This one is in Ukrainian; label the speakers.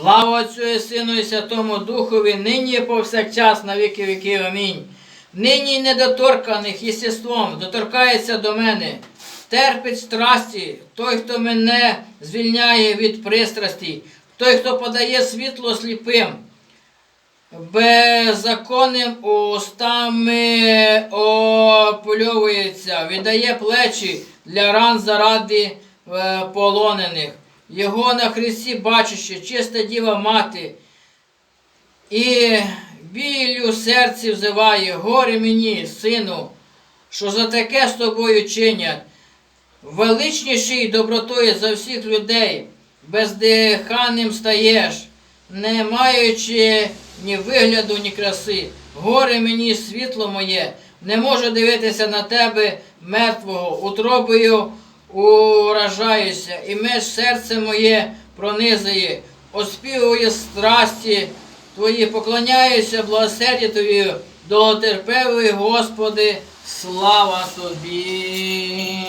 Speaker 1: Слава Отцю і Сину і Святому Духові, нині і повсякчас на віки віків. Амінь. Нині недоторканих єстеством доторкається до мене, терпить страсті, той, хто мене звільняє від пристрасті, той, хто подає світло сліпим, беззаконним устами опльовується, віддає плечі для ран заради е, полонених. Його на хресті бачище, чиста діва мати, і біль у серці взиває, горе мені, сину, що за таке з тобою чинять. Величніший добротою за всіх людей, бездиханним стаєш, не маючи ні вигляду, ні краси. Горе мені, світло моє, не можу дивитися на тебе мертвого, утробою уражаюся, і меж серце моє пронизує, оспівує страсті твої, поклоняюся благосерді тобі, довготерпевий Господи, слава тобі.